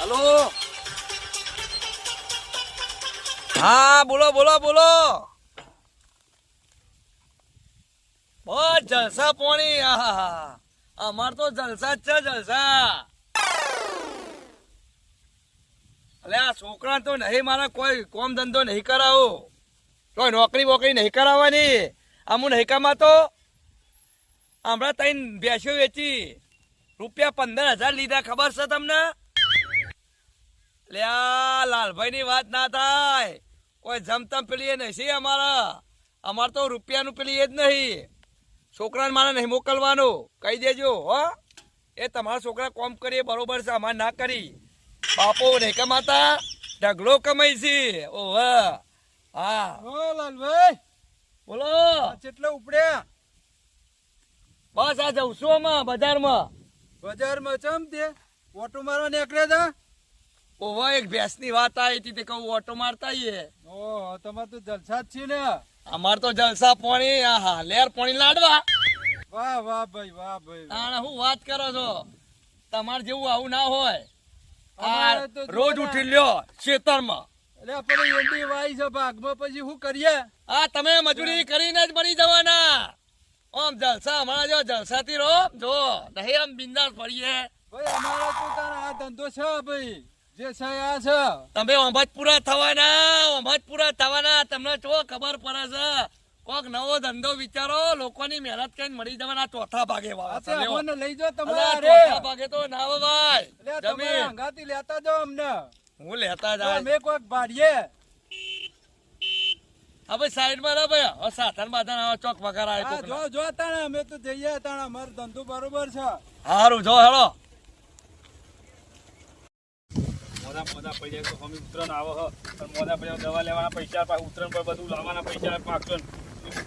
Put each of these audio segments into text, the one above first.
Hello. હા, બોલો બોલો બોલો. જલસા પોણી આહા અમાર તો જલસા જ છે, જલસા. અલે આ છોકરા તો નહીં, મારા કોઈ કોમ ધંધો નહીં કરાવો. કોઈ નોકરી બોકરી નહીં કરાવવાની. અમુ નહીકામાં તો હમણાં તઈ ભેંસો વેચી રૂપિયા પંદર હજાર લીધા. ખબર છે તમને? લે લાલભાઈ ની વાત ના થાય. કોઈ જમતમ પેલી એ નહીં અમારા. અમારે તો રૂપિયાનું પેલી એ જ નહીં. છોકરાને મારે નહીં મોકલવાનું. કહી દેજો, હો. એ તમારા છોકરા કોમ કરીએ, બરોબર છે. અમારે ના કરી. બાપો નહીં કમાતા ઢગલો કમાઈ છે. ઓહ. હા. ઓ લાલભાઈ. બોલો. આ ઉપડ્યા? બસ આ જઉં છું આમાં બજારમાં. બજારમાં ચમ તે? ઓટો મારવા નીકળ્યા હતા ઓવા એક ભેંસની વાત આવી હતી તે કહું ઓટો મારતા આઈએ. ઓ તમાર તો જલસા જ છે ને. અમાર તો જલસા પાણી આહા લેર પાણી લાડવા. વાહ વાહ ભાઈ વાહ ભાઈ. તાણે હું વાત કરો છો? તમારે જેવું આવું ના હોય. રોજ ઉઠી લ્યો ખેતરમાં એટલે આપણે એંડી વાઈ છે ભાગમાં પછી શું કરીએ? આ તમે મજૂરી કરીને જ બની જવાના. આમ જલસા અમારા જો જલસાથી રહો. જો નહીં આમ બિંદાસ ફરીએ ભાઈ અમારો પોતાનો આ ધંધો છે ભાઈ જે છે આ છે. તમે ઓમજ પૂરા થવાના ઓમજ પૂરા થવાના. તમને જો ખબર પડે છે કોક નવો ધંધો વિચારો લોકોની મહેનત કરીને મળી જવાના ચોથા ભાગે. અમને લઈ અલા, તમારે. ચોથા ભાગે તો ના ભાઈ તમે જમીન. લેતા જાઓ અમને. હું લેતા જાય. અમે કોઈક ભાડીએ હવે સાઈડમાં ના ભાઈ. હવે સાધન બાધન આવા ચોક વગર આવે તો જો જો તાણે અમે તો જઈએ તાણે. અમારો ધંધો બરોબર છે. હારું જો હેલો મોદા મોદા પૈસા તો અમે ઉતરણ આવો હ. પણ મોદા પૈસા દવા લેવાના પૈસા પાછા ઉતરણ પર બધું લાવવાના પૈસા પાકશો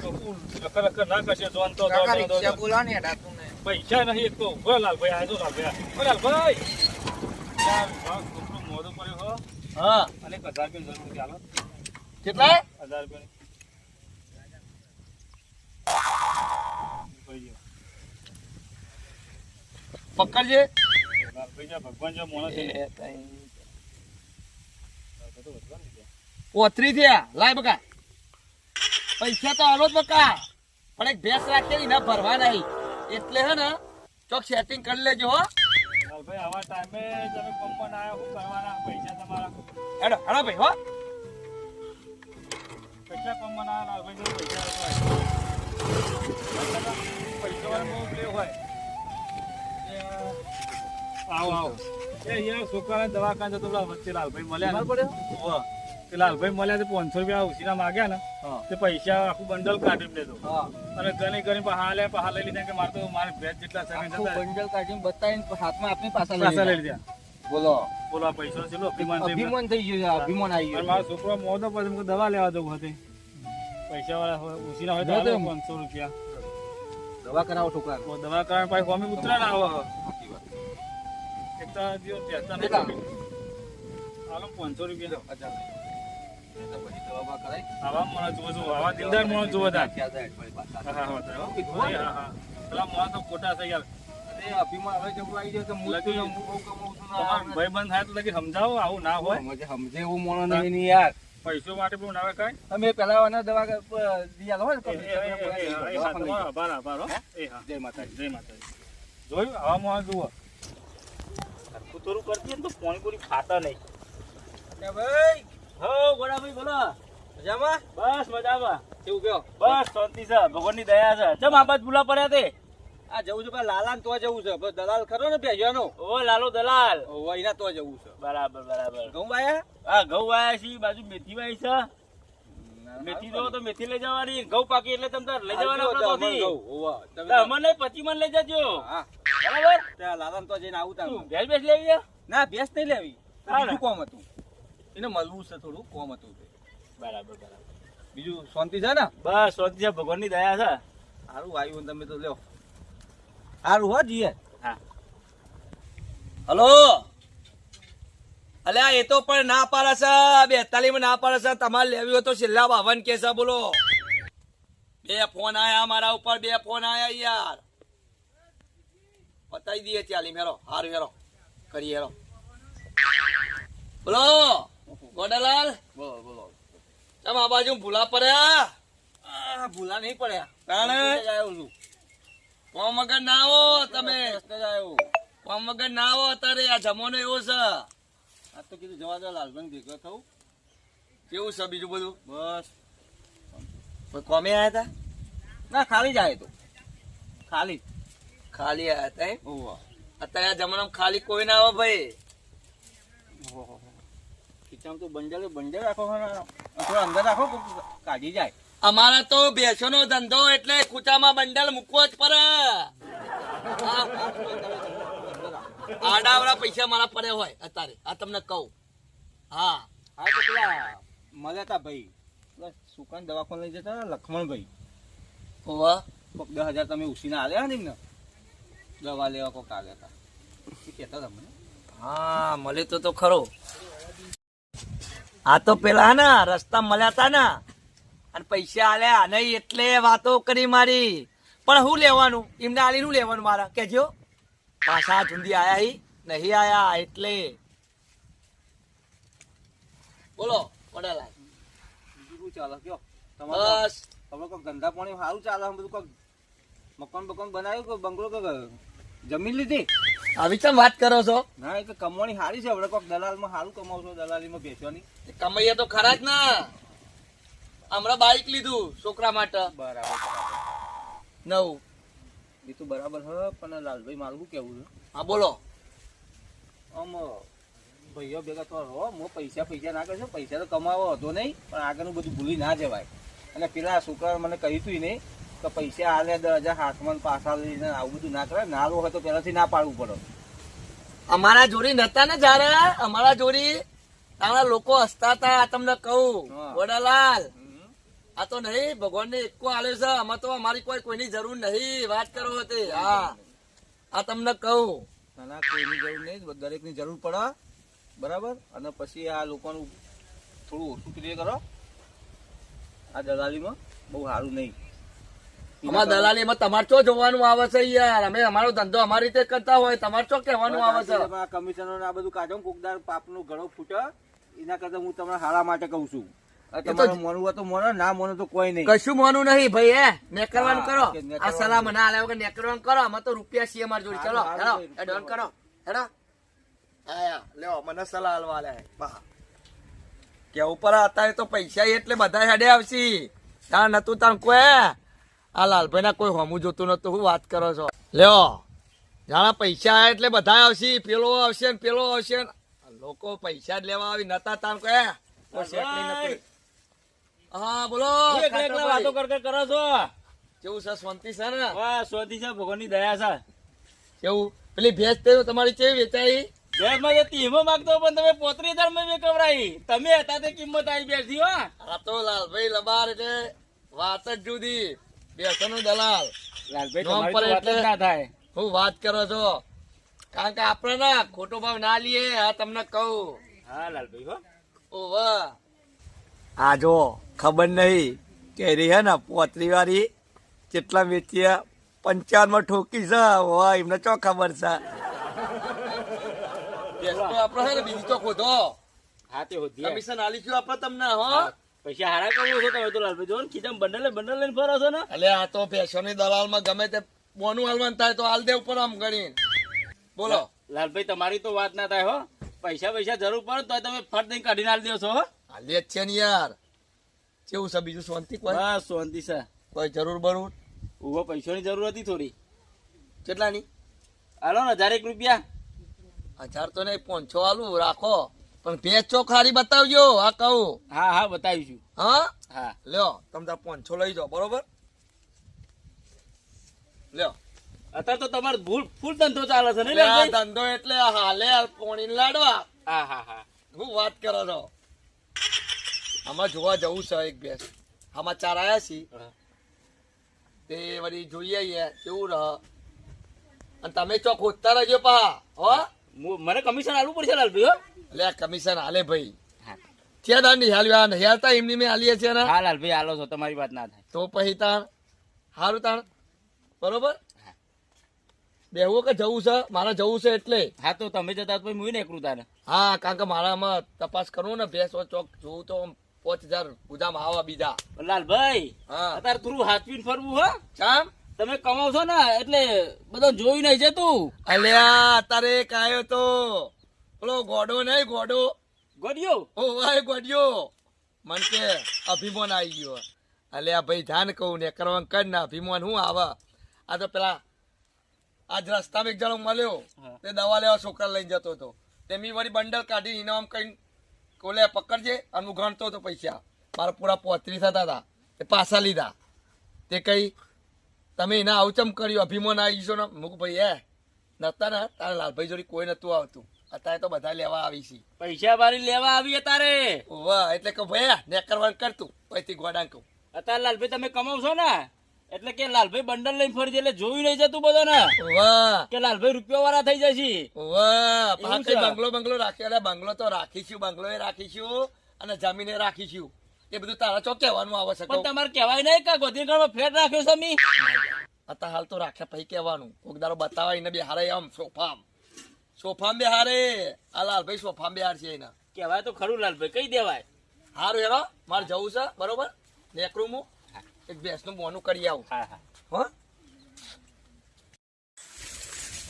તો લખર લખર ના કરશે જોન તો. પૈસા નહીં એક તો ઊભો લાલભાઈ આજો લાલ ભાઈ. ઓ લાલભાઈ યાર, ભાવ કેટલું મોઢું પડ્યું હો. અને એક હજાર રૂપિયાની જરૂર ચાલો. કેટલા હજાર રૂપિયાની પડી ગયો. પકડજે ભગવાન જો માણસ ને, ઓથરી થયા. લાય બકા. પૈસા તો હાલો જ બકા. પણ એક ભેંસ રાખેલી ના ભરવા નહીં. એટલે હે ને ચોક સેટિંગ કરી લેજો હો. ભાઈ આવા ટાઈમે તમે કંપન આવ્યા શું કરવાના પૈસા તમારા હેડો હેડો ભાઈ હો. પૈસા કમવાના લાલભાઈ પૈસા પૈસા વાળા પ્લે હોય. આવો આવો. એ અહીંયા છોકરાને દવાખાને જતો પેલા વચ્ચે લાલભાઈ મળ્યા હોવે. તે લાલભાઈ મળ્યા તે પાંચસો રૂપિયા ઉછીના માગ્યા ને. તે પૈસા આખું બંડલ કાઢી લેતો અને ગણી ગણી હાલે પહા લઈ લીધા કે મારે તો મારે ભેજ જેટલા જતા બંડલ કાઢીને બતાવીને હાથમાં આપની પાછા લઈ લીધા. બોલો. બોલો પૈસા છે અભિમાન અભિમાન થઈ ગયું છે, અભિમાન આવી ગયું મારો છોકરો મોદો પછી દવા લેવા જવું હતી. પૈસા વાળા હોય ઉછીના હોય તો ના પાંચસો રૂપિયા. દવા કરાવો છોકરા દવા કારણ પછી અમે ઉતરા ના આવો એક તો દિયો બેસતા નહીં હાલો પાંચસો રૂપિયા. દવા કરાય. આવા માણસ આવા દિલદાર હા હા હા પેલા માણસ તો ખોટા થઈ ગયા. અભિમાન હવે જેવું આવી જાય તો લગી. હું બહુ કમાઉં છું તમારો ભાઈ થાય તો લગી સમજાવો આવું ના હોય સમજે સમજે એવું મોણો નહીં નહીં યાર પૈસો માટે પણ ના આવે તમે પેલા આના દવા દિયાલો હોય ને એ, એ, એ, એ, એ, એ, હા, તમારો આભાર આભાર હો. એ હા જય માતાજી જય માતાજી જોયું આવા જુઓ સરખું કરતી તો પોણી ખાતા નહીં ભાઈ હો ગોડાભાઈ બોલો મજામાં બસ મજામાં કેવું કયો બસ શાંતિ છે ભગવાનની દયા છે ચમ આ બાજ ભૂલા પડ્યા તે આ જવું છે પેલા લાલાને તો જવું છે. દલાલ ખરો ને ભેજવાનો ઓ લાલો દલાલ. એના તો જવું છે. બરાબર બરાબર. ઘઉં વાયા હા ઘઉં વાયા છે બાજુ મેથી વાય છે મેથી જો તો મેથી લઈ જવાની. ઘઉં પાકી એટલે તમે તાર લઈ જવાના આપણે. તો અમને પછી મન લઈ જજો. હા. બરાબર? ત્યાં લાલા તો જઈને આવું તાર. ભેજ ભેજ લેવી ના ભેજ નહીં લેવી. બીજું કોમ હતું. એને મળવું છે થોડું કોમ હતું બરાબર બરાબર. બીજું શાંતિ છે ને? બસ શાંતિ છે ભગવાનની દયા છે. સારું આવ્યું તમે તો લ્યો. સારું હો જીએ. હા. હલો? અલ્યા એ તો પણ ના પાડે છે. બેતાલીસમાં ના પાડે છે. તમારે લેવી હોય તો છેલ્લા બાવન કે છે બોલો. બે ફોન આયા મારા ઉપર બે ફોન આયા યાર. બતાવી દઈએ ચાલી મેરો હાર મેરો કરી હેરો. બોલો? ગોડાલાલ? બોલો બોલો. તમે આ બાજુ ભૂલા પડ્યા? ભૂલા નહીં પડ્યા. તાણે? આવ્યો કોમ વગર ના આવો તમે. આવ્યો કોમ વગર ના આવો અત્યારે. આ જમાનો એવો છે. આ તો કીધું જવા દો લાલભાઈ ભેગો થવું. કેવું છે બીજું બધું? બસ. કોમે આવ્યા હતા ના ખાલી જાય તો. ખાલી. ખાલી આવ્યા હતા એમ? અત્યારે આ જમાનામાં ખાલી કોઈ ના આવે ભાઈ. ખીચામાં તો બંડલ બંડલ રાખો. થોડો અંદર રાખો કાઢી જાય. અમારા તો બેસોનો ધંધો એટલે ખૂચામાં બંડલ મૂકવો જ પડે. આડાવડા પૈસા મારા પડે હોય અત્યારે. આ તમને કહું. હા. હા તો પેલા મળ્યા તા ભાઈ. સુકાન દવાખાને લઈ જતા લખમણભાઈ. કોક દસ હજાર તમે ઉછીના આલ્યા ને એમને? દવા લેવા કોક આવ્યા હતા. કહેતા તમને હા મળે તો તો ખરો. આ તો પેલા ના રસ્તા મળ્યા હતા ને. અને પૈસા આલ્યા. નહીં એટલે વાતો કરી મારી. પણ હું લેવાનું? એમને આલી શું લેવાનું મારા. કેજો પાછા જુંદી આયા હી. નહીં આયા એટલે. બોલો વડાલા. બીજું શું ચાલે કયો? તમારે બસ. તમે કોઈક ગંદા પાણી સારું ચાલે? બધું કોઈક મકાન બકાન બનાવ્યું કે બંગલો કે જમીન લીધી? આવી તમે વાત કરો છો? ના એ તો કમાણી સારી છે. હવે કોઈક દલાલમાં સારું કમાવ છો દલાલીમાં બેસવાની. કમાઈએ તો ખરા જ ના. હમણાં બાઇક લીધું છોકરા માટે. બરાબર નવ. એ તો બરાબર હ પણ લાલભાઈ મારું શું કેવું છે? હા બોલો. આમ ભાઈઓ ભેગા તો રહો મો પૈસા પૈસા ના કરશો પૈસા તો કમાવો હતો નહીં પણ આગળનું બધું ભૂલી ના જવાય. અને પેલા છોકરા મને કહ્યું હતું નહીં કે પૈસા આલે દસ હજાર હાથમાં ને પાછા લઈને આવું બધું ના કરે નાલો હોય તો પહેલાથી ના પાડવું પડે. અમારા જોડી નતા ને જ્યારે? અમારા જોડી તારા લોકો હસતા હતા તમને કહું. વડાલાલ. આ તો નહીં ભગવાન ને એકો આલે છે. આમાં તો અમારી કોઈ કોઈની જરૂર નહીં. વાત કરો તે. હા. આ તમને કહું. ના કોઈની જરૂર નહીં. દરેકની જરૂર પડે. બરાબર? અને પછી આ લોકોનું થોડું ઓછું ક્લિયર કરો. આ દલાલીમાં બહુ સારું નહીં. અમારા દલાલીમાં તમારે શું જોવાનું આવે છે યાર? અમે અમારો ધંધો અમારી રીતે કરતા હોય. તમારે શું કહેવાનું આવે છે? આ કમિશનર આ બધું કાઢો કોકદાર પાપનું ઘણો ફૂટે. એના કરતા હું તમને હારા માટે કહું છું. તમારે મોનવું હોય તો મોનો ના મોનો તો કોઈ નહીં. કશું મોનું નહીં ભાઈ હે? નેકરવાનું હા, કરો. આ સલાહ મને આલે વગર નેકરવાનું કરો. આમાં તો રૂપિયા છીએ અમારી જોડે. ચલો હેડો ડોન કરો. હેડો. આયા લ્યો મને સલાહ આલવા આલે. કે ઉપર અત્યારે તો પૈસા એટલે બધા હેડે આવશે. તાર નતું તાર કોઈ આ લાલભાઈ ના કોઈ હોમું જોતું નતું હું વાત કરો છો? લ્યો. જાણે પૈસા એટલે બધા આવશે. પેલો આવશે ને પેલો આવશે લોકો પૈસા જ લેવા આવી નતા તાર કોઈ. હા બોલો. એકલા એકલા વાતો કર કર કરો છો? કેવું છે શાંતિ છે ને? વાહ સ્વાદી છે ભગવાનની દયા છે. કેવું? પેલી ભેંસ તે તમારી કેવી વેચાઈ? બેસમાં માંગતો પણ તમે પોત્રી હજારમાં કવરાઈ. તમે હતા તે કિંમત આવી બેસી હો. આ તો લાલભાઈ લબાર એટલે વાત જ જુદી. બેસનનું દલાલ. લાલભાઈ તમારી વાત જ ના થાય. હું વાત કરો છો. કારણ કે આપણે ના ખોટો ભાવ ના લઈએ આ તમને કહું. હા લાલભાઈ હો. ઓ વાહ આ જો ખબર નહીં કેરી હે ને પોતરી વાળી કેટલા વેચ્યા પંચાવનમાં ઠોકી છે. એમને ચો ખબર છે? આપણે બીજી તો ખોધો હા તે હોતી કમિશન આલી છું આપણે તમને હો. પૈસા હારા કરો છો તમે તો લાલભાઈ જો ને ખીચામાં બંડલે બંડલ લઈને ફરો છો ને? એટલે આ તો દલાલમાં ગમે તે મોનું હાલવાનું થાય તો હાલ દેવ ઉપર આમ ગણી બોલો. લાલભાઈ તમારી તો વાત ના થાય હો. પૈસા પૈસા જરૂર પડે તો તમે ફટ દઈને કાઢીને આલી દેશો છો હાલ છે ને યાર. કેવું છે બીજું શાંતિ કોઈ? બસ શાંતિ છે. કોઈ જરૂર બરૂર ઊભો પૈસાની જરૂર હતી થોડી. કેટલાની? હાલો ને હજાર એક રૂપિયા. હજાર તો નહીં પાંચસો હાલું રાખો. પણ ભેંસ ચો ખારી બતાવજો આ કહું. હા હા બતાવીશું. હા? હા. લ્યો તમે તાર પાંચસો લઈ જાઓ બરોબર? લ્યો. અત્યારે તો તમારો ભૂલ ફૂલ ધંધો ચાલે છે ને? ધંધો એટલે હાલે પોણી લાડવા. હા હા હા. હું વાત કરો છો? આમાં જોવા જવું છે એક ભેંસ આમાં ચાર આવ્યા છીએ તે વળી જોઈએ યાર કેવું રહ. અને તમે ચોક ખોદતા રહેજો પા હો. મને કમિશન આલવું પડશે લાલભાઈ હો. એટલે કમિશન હાલે ભાઈ. ત્યાં તાર નિહાલ નિહાલતા એમની મેં હાલીએ છે ને. હા લાલભાઈ આલો છો તમારી વાત ના થાય. તો પછી તાર સારું તાણ. બરોબર? બેહવું કે જવું છે? મારે જવું છે એટલે. હા તો તમે જતા પછી હું નીકળું તારે. હા કારણ કે મારામાં તપાસ કરવું ને ભેંસ ચોક જોવું તો પાંચ હજાર ગુજામાં આવા બીજા. લાલભાઈ હા. અત્યારે થોડું હાથવીન ફરવું હો. ચામ તમે કમાવ છો ને એટલે બધું જોઈ નહીં જતું અલ્યા તારે કાયો તો. પેલો ગોડો નહીં ગોડો. ગોડિયો? ઓ વાય ગોડિયો. મન કે અભિમાન આવી ગયો અલ્યા ભાઈ ધ્યાન કહું ને કરવાનું કર ને અભિમાન હું આવે? આ તો પેલા આજ રસ્તામાં એક જણો મળ્યો. તે દવા લેવા છોકરા લઈને જતો હતો. તે મી વળી બંડલ કાઢી ઇનામ કઈ કોલે પકડજે અને હું ગણતો હતો પૈસા. મારા પૂરા પોત્રીસ હતા હતા એ પાછા લીધા. તે કઈ તમે એના આવચમ કર્યું અભિમાન આવી ગયો ને? મુક ભાઈ હે નતા ને તારા લાલભાઈ જોડી કોઈ નતું આવતું. અત્યારે તો બધા લેવા આવી છે. પૈસા મારી લેવા આવી તારે વાહ એટલે કે ભાઈ ને કરવાનું કરતું પછી ગોડાં કહું. અત્યારે લાલભાઈ તમે કમાવશો ને? એટલે કે લાલભાઈ બંડલ લઈને ફરી એટલે જોયું નહીં જતું બધો ને કે લાલભાઈ રૂપિયા વાળા થઈ જશે એવું. બંગલો બંગલો અરે બંગલો તો રાખીશું બંગલો એ રાખીશું અને જમીને રાખીશું. એ બધું તારા ચોક કહેવાનું આવે છે પણ તમારે કહેવાય નહીં કે ગોધીગઢમાં ફ્લેટ રાખ્યો છે મી અત્યારે હાલ તો રાખ્યા પછી કહેવાનું. કોક દારો બતાવાય ને બિહારે આમ સોફામ. સોફામ બિહારે. આ લાલભાઈ સોફામ બિહાર છે એના. કહેવાય તો ખરું લાલભાઈ કઈ દેવાય. હારું હેરો મારે જવું છે બરોબર? નેકરું હું એક ભેંસનું મોનું કરી આવું. હા હા. હો?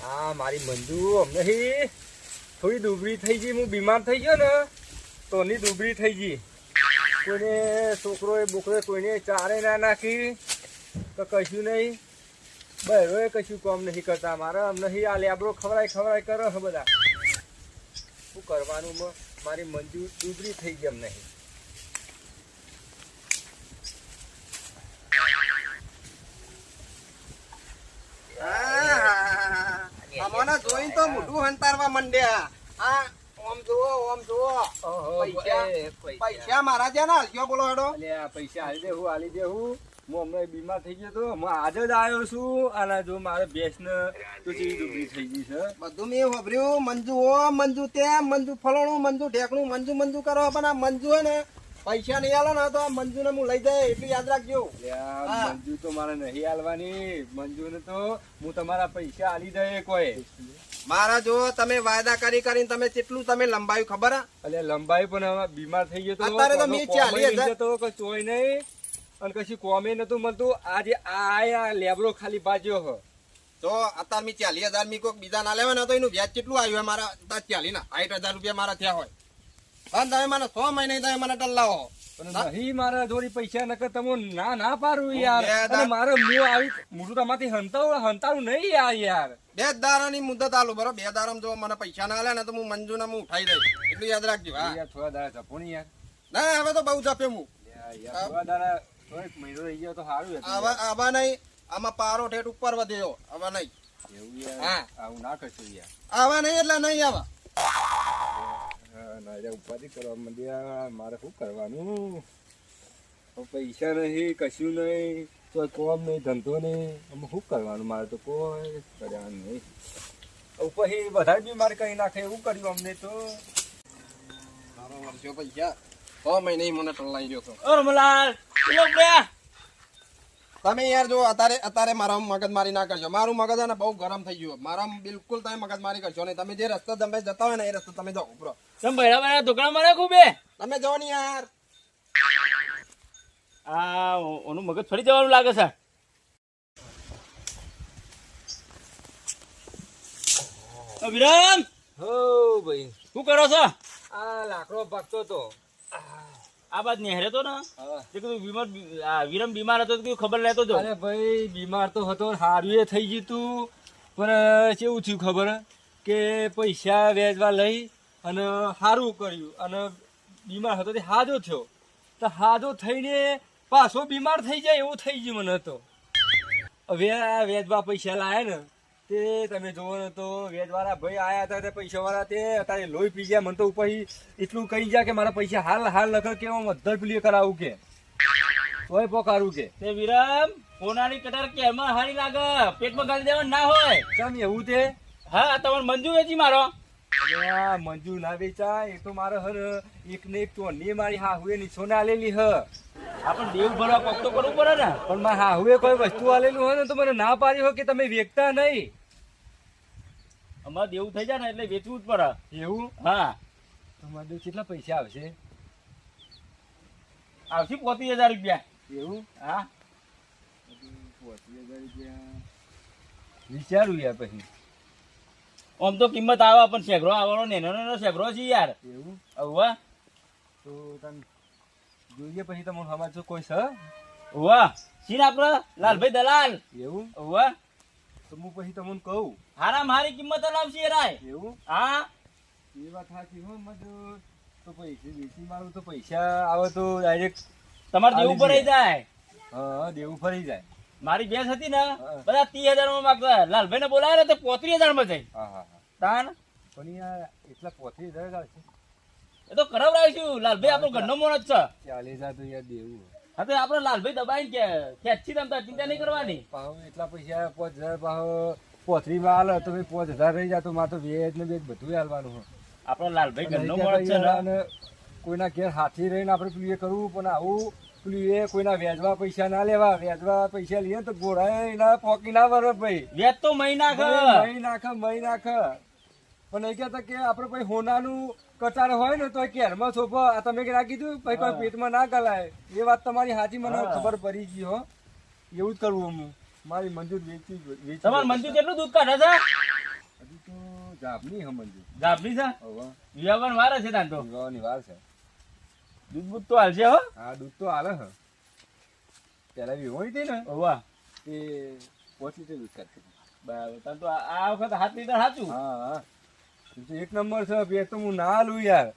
હા મારી મંજુ અમને થોડી દુબળી થઈ ગઈ હું બીમાર થઈ ગયો ને તો ની દુબળી થઈ ગઈ. કોઈને છોકરોએ બોકરોએ કોઈને ચારે ના નાખી તો કશું નહીં. બહેરોએ કશું કામ નહીં કરતા મારા અમને આ લેબરો ખવડાય ખવડાય કરો બધા. શું કરવાનું મારી મંજુ દુબળી થઈ ગઈ અમને હી. અમને જોઈને તો મોઢું હંતારવા મંડ્યા. આ ઓમ જુઓ ઓમ જુઓ. પૈસા પૈસા. મારા ત્યાં ના હાલશો બોલો હેડો. પૈસા હાલી દેવું હાલી દેવું હું. હમણાં બીમાર થઈ ગયો તો હું આજે જ આવ્યો છું. અને જો મારે બેસ તો ચીવી દુબળી થઈ ગઈ છે. બધું મેં હોભર્યું મંજુ ઓ મંજુ તેમ મંજુ ફલાણું મંજુ ઢેકણું મંજુ મંજુ કરો પણ આ મંજુ હે ને પૈસા નહીં આલો ને તો આ મંજુને હું લઈ જાય એટલું યાદ રાખજો. મંજુ તો મારે નહીં હાલવાની મંજુને તો હું તમારા પૈસા આલી દે કોઈ. મારા જો તમે વાયદા કરી કરીને તમે કેટલું તમે લંબાયું ખબર? એટલે લંબાઈ પણ હવે બીમાર થઈ ગયો તો અત્યારે તો મેં ચાલી જતો, કે ચોય નહીં. અને કશું કોમે નતું મળતું. આજે આ લેબરો ખાલી બાજ્યો હો. તો અત્યારે મેં ચાલીસ હજાર મેં કોઈક બીજા ના લેવા ને તો એનું વ્યાજ કેટલું આવ્યું મારા ચાલી ના સાઠ હજાર રૂપિયા મારા થયા હોય. અને તમે મને છ મહિને તમે મને ટલ્લાવો પણ નહીં મારા જોડી પૈસા નકર તમે ના ના પાડું યાર. અને મારે હું આવી મોટું તમાથી હંતાવું હંતાવું નહીં યાર યાર. બે દારાની મુદત આલું બરોબર? બે દારામાં જો મને પૈસા ના આલે ને તો હું મંજુને હું ઉઠાઈ દઈશ. એટલું યાદ રાખજો હા. યાર થોડા દારા જપો ને યાર. ના હવે તો બહુ જપે હું થોડા થોડોક મહિનો રહી ગયો તો સારું હતું આવા નહીં. આમાં પારો ઠેઠ ઉપર વધ્યો. આવા નહીં. એવું યાર. હા. આવું ના કરશું યાર. આવા નહીં એટલે નહીં આવા. ના ઉપાધિ કરવા માંડ્યા મારે શું કરવાનું? પૈસા નહીં કશું નહીં કોઈ કોમ નહીં ધંધો નહીં. અમે શું કરવાનું મારે તો કોઈ કરવાનું નહીં. બધા વધારે બીમાર કરી નાખે એવું કર્યું અમને તો. મારો વર્ષો પૈસા. છ મહિને મને ટલાઈ ગયો છો ઓ રમલાલ પેલો બે તમે યાર જો અત્યારે અત્યારે મારા મગજમારી ના કરજો. મારું મગજ છે ને બહુ ગરમ થઈ ગયું મારા બિલકુલ તમે મગજમારી કરશો નહીં. તમે જે રસ્તો તમે જતા હોય ને એ રસ્તો તમે જાઓ ઉપરો તમે ભૈરા ભૈરા ઢોકળા મારે ખૂબે તમે જાઓ ને યાર. આ ઓનું મગજ ફરી જવાનું લાગે છે. અભિરામ વિરામ! હો ભાઈ. શું કરો છો? આ લાકડો ભાગતો તો. આ બાદ નેહરે તો ને તે કીધું બીમાર આ વિરમ બીમાર હતો તો કીધું ખબર લેતો જો અરે ભાઈ બીમાર તો હતો હારું એ થઈ ગયું તું. પણ કેવું થયું ખબર? કે પૈસા વેચવા લઈ અને સારું કર્યું. અને બીમાર હતો તે હાજો થયો. તો હાજો થઈને પાછો બીમાર થઈ જાય એવું થઈ ગયું મને તો. હવે આ વેચવા પૈસા લાયા ને તે તમે જોવો ને તો વેચવાળા ભાઈ આયા હતા તે પૈસાવાળા તે અત્યારે લોહી પી ગયા મને તો પછી એટલું કહી ગયા કે મારા પૈસા હાલ હાલ નકર કે હું મધર પેલી કરાવું કે. તોય પોકારું કે. તે વિરમ પોનાની કટાર કેરમાં હારી લાગે પેટમાં ગાળી દેવાનું ના હોય. કેમ એવું તે? હા તમારે મંજુ વેચી મારો. મંજુ ના વેચાય એ તો મારો હર એક ને એક તો ને મારી હા હુએ ની સોના લેલી હ. આપણે દેવ ભરવા કોક તો કરવું પડે ને. પણ માં હા હવે કોઈ વસ્તુ આલેલું હોય ને તો મને ના પાડી હોય કે તમે વેચતા નહીં. અમારે દેવું થઈ જાય ને એટલે વેચવું જ પડે. એવું? હા. તમારે દેવ કેટલા પૈસા આવશે? આવશે પોતી હજાર રૂપિયા. એવું? હા. વિચારું યાર પછી. આમ તો કિંમત આવે પણ શેઘરો આવવાનો નેનો નેનો શેઘરો છે યાર. એવું? આવવા તો તને જોઈએ પછી તમને સમાજ કોઈ છે. વાહ સીન આપડે? લાલભાઈ દલાલ. એવું? વાહ તો હું પછી તમને કહું. હારા મારી કિંમત લાવશે રાય. એવું? હા. એ વાત સાચી હો મજૂર. તો પૈસા વેચી મારું તો પૈસા આવે તો ડાયરેક્ટ તમારે દેવું ફરી જાય. હા દેવું ફરી જાય. મારી બેસ હતી ને. બધા ત્રીસ હજારમાં માગતા લાલભાઈ ને બોલાવે ને તો પોત્રીસ હજારમાં જાય હા હા. તાન. પણ યાર એટલા પોત્રીસ હજાર ચાલશે એ તો કરાવડાવીશું લાલભાઈ આપણો ઘરનો મોણ જ છે. ચાલીસ હજાર તો યાર દેવું હા તો આપણે લાલભાઈ દબાઈ કે ખેંચી તમતા ચિંતા નહીં કરવાની. પાહો એટલા પૈસા પાંચ હજાર પાહો પોથરીમાં હાલે તો ભાઈ પાંચ હજાર રહી જાય તો મારે તો વેજ ને વેજ બધું હાલવાનું હોય. આપણો લાલભાઈ ઘરનો અને મોણ છે ને. અને કોઈના ઘેર હાથી રહીને આપણે પેલું એ કરવું પણ આવું પેલું એ કોઈના વેજવા પૈસા ના લેવા. વેજવા પૈસા લઈએ તો ગોળા એના પોકી ના વરે ભાઈ. વેજ તો મહિના નાખ. મહી નાખ મહી નાખ. પણ એ કહેતા કે આપણે ભાઈ હોનાનું કટાર હોય ને તો ઘેરમાં છોપો આ તમે ના કીધું પછી કોઈ પેટમાં ના ગલાય. એ વાત તમારી હાજી મને ખબર પડી ગઈ હો. એવું જ કરવું હું મારી મંજૂર વેચી વેચી તમારે મંજૂર કેટલું દૂધ કાઢે છે? હજી તો જાબની હે મંજૂર. ગાભની છે? વિવાહન વારે છે તાન તો. વિવાહની વાર છે. દૂધ બૂધ તો હાલશે હો? હા દૂધ તો હાલે હે. પેલા વિહોણી હતી ને વાહ. તે પાંચ લીટર દૂધ કાઢતી બરાબર. તાન તો આ વખત હાથ લીટર સાચું હા હા. એક નંબર છે બે તો હું ના લઉં યાર.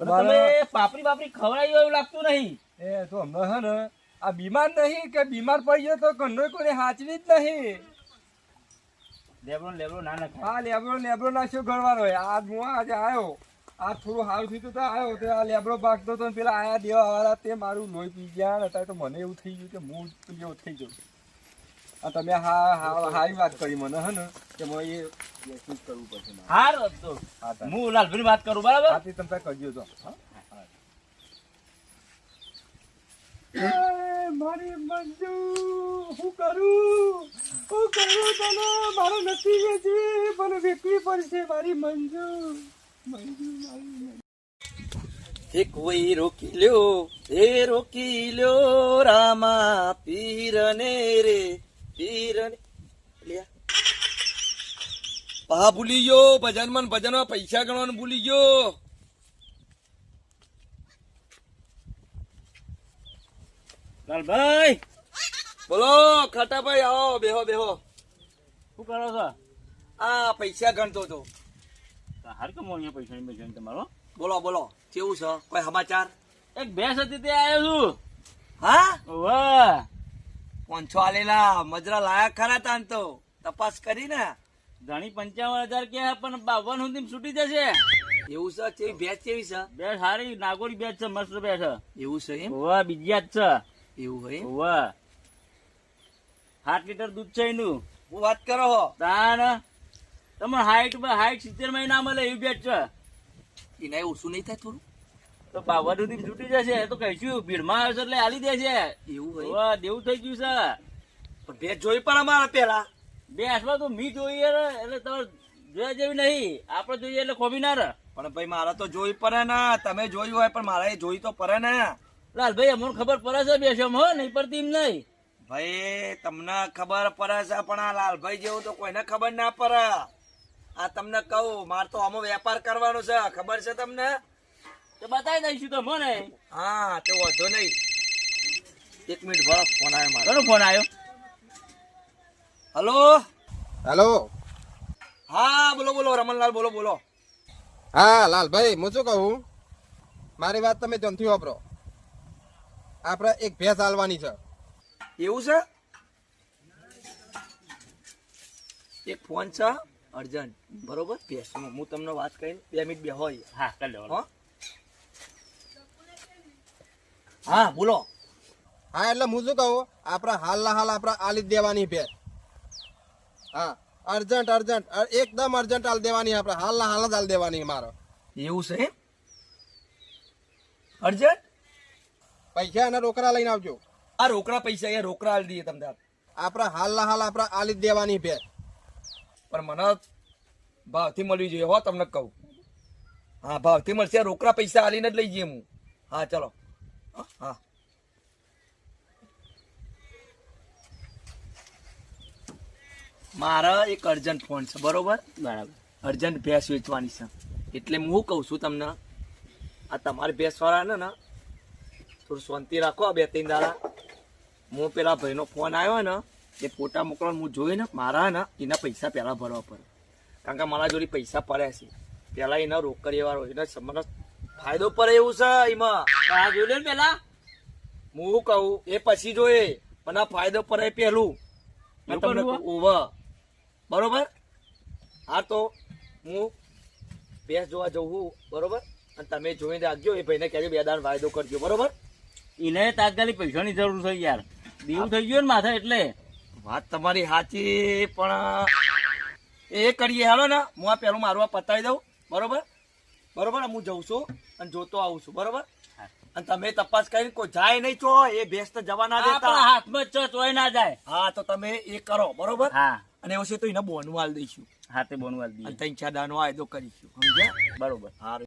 તમે પાપડી પાપડી ખવડાવી એવું લાગતું નહીં. એ તો હમણાં હે ને આ બીમાર નહીં કે બીમાર પડી ગયો તો ઘરનો કોઈ હાચવી જ નહીં. લેબરો લેબરો ના નખાય. હા લેબરો લેબરો નાખ્યો ઘરવાળો આ હું આજે આવ્યો આ થોડું સારું થયું તો આવ્યો તો આ લેબરો ભાગતો તો પેલા આયા દેવા વાળા તે મારું લોહી પી ગયા હતા તો મને એવું થઈ ગયું કે મૂળ જ પેલો થઈ ગયો. તમે હા હા હારી વાત કરી મને હે ને? કે મને એ વેચવું કરવું પડશે. હાર હા લાલભાઈ વાત કરું બરાબર? હાથી તમે કરજો તો. મારી મંજુ હું કરું? હું કરું તને? મારો નથી વેચવી પણ વેચવી પડશે મારી મંજુ. મંજુ મારી મંજુ. એ કોઈ રોકી લ્યો એ રોકી લ્યો રામા પીરને રે. પીરને. પા ભૂલી ગયો ભજનમાં ભજનમાં પૈસા ગણવાનું ભૂલી ગયો. લાલભાઈ! બોલો ખાટાભાઈ આવો બેહો બેહો. શું કરો છો? આ પૈસા ગણતો હતો. હાર કમો અહીંયા પૈસા ની પૈસા તમારો? બોલો બોલો કેવું છે? કોઈ સમાચાર? એક ભેંસ હતી તે આવ્યો છું. હા? વાહ પાંચસો આલેલા મજરા લાયા ખરા તાન તો. તપાસ કરી ને ધણી પંચાવન હજાર કે પણ બાવન સુધી છૂટી જશે. એવું છે? કેવી ભેંસ કેવી છે? બે સારી નાગોરી બે છે મસ્ત બેઠ છે. એવું છે એમ? હોવા બીજી જ છે. એવું હોય હોવા. સાત લીટર દૂધ છે એનું. હું વાત કરો હો. તાન તમારે હાઈટ હાઈટ સિત્તેર મહિના મળે એવી બેટ છે. એના ઓછું નહીં થાય થોડું? તો બાબા સુધી છૂટી જશે. તો કહીશું ભીડમાં આવશે એટલે આલી દેશે. એવું દેવું થઈ ગયું છે. ભેંસ જોઈ પણ અમારે પેલા. બે હાથમાં તો મી જોઈએ એટલે તમારે જોયા જેવી નહીં. આપણે જોઈએ એટલે ખોબી ના રહે. પણ ભાઈ મારે તો જોઈ પડે ને. તમે જોયું હોય પણ મારે જોઈ તો પડે ને. લાલભાઈ અમને ખબર પડે છે બેસમ હો? નહીં પડતી એમ નહીં. ભાઈ તમને ખબર પડે છે પણ આ લાલભાઈ જેવું તો કોઈને ખબર ના પડે. આ તમને કહું મારે તો આમાં વેપાર કરવાનો છે. ખબર છે તમને? તો બતાવી દઈશું તો મને. હા તે વાંધો નહીં. એક મિનિટ ભરો ફોન આવ્યો મારો. ઘણો ફોન આવ્યો? હલો? હેલો. હા બોલો બોલો રમણલાલ બોલો બોલો. હા લાલભાઈ હું શું કહું? મારી વાત તમે ધ્યાનથી વાપરો. આપણે એક ભેંસ હાલવાની છે. એવું છે? એક ફોન છે અર્જન્ટ બરોબર? ભેંસનો. હું તમને વાત કરીને બે મિનિટ બે હોય હા કરી લેવાનું હો? હા બોલો. હા એટલે હું શું કહું? આપણા હાલના હાલ આપણે આલી દેવાની ભેંસ હા અર્જન્ટ અર્જન્ટ. એકદમ અર્જન્ટ હાલ દેવાની આપણે હાલના હાલ જ હાલ દેવાની મારો. એવું છે અર્જન્ટ? પૈસા અને રોકડા લઈને આવજો. આ રોકડા પૈસા એ રોકડા આલી દઈએ તમને આપણા હાલના હાલ આપણા આલી દેવાની ભે પણ મને ભાવથી મળવી જોઈએ હો તમને કહું. હા ભાવથી મળશે. રોકડા પૈસા આલીને જ લઈ જઈએ હું. હા ચલો. હા, મારા એક અર્જન્ટ ફોન છે બરોબર? બરાબર. અર્જન્ટ ભેંસ વેચવાની છે. એટલે હું કહું છું તમને આ તમારી ભેંસવાળાને ને ને થોડું શાંતિ રાખો આ બે ત્રણ દાડા. હું પેલા ભાઈનો ફોન આવ્યો ને એ ફોટા મોકલવા હું જોઈને મારા ને એના પૈસા પહેલાં ભરવા પડે. કારણ કે મારા જોડે પૈસા પડ્યા છે. પહેલાં એના રોકડીવાળો એના સમરસ ફાયદો પડે એવું છે એમાં. આ જોઈ લે ને પેલા. હું શું કહું? એ પછી જોઈએ. પણ આ ફાયદો પડે એ પહેલું તમને કરવું? બરોબર? હા તો હું ભેંસ જોવા જઉં છું બરોબર? અને તમે જોઈને રાખજો એ ભાઈને કહેજો બે દાન ફાયદો કરજો બરોબર? એને તાત્કાલિક પૈસાની જરૂર થઈ યાર. દીવું થઈ ગયું ને માથા એટલે. વાત તમારી સાચી પણ એ કરીએ હાલો ને. હું આ પેલું મારું આ પતાવી દઉં બરોબર? બરોબર? હું જઉં છું. અને જોતો આવું છું બરોબર? અને તમે તપાસ કરીને કોઈ જાય નહીં છો એ ભેંસ તો જવા ના દેતા. હાથમાં છો છે ના જાય. હા તો તમે એ કરો બરોબર? હા. અને એવું છે તો એને બોનવાલ દઈશું. હાથે બોનવાલ અને દઈએ ત્રણ ચાર દાનો આયદો કરીશું સમજ્યા? બરોબર. સારું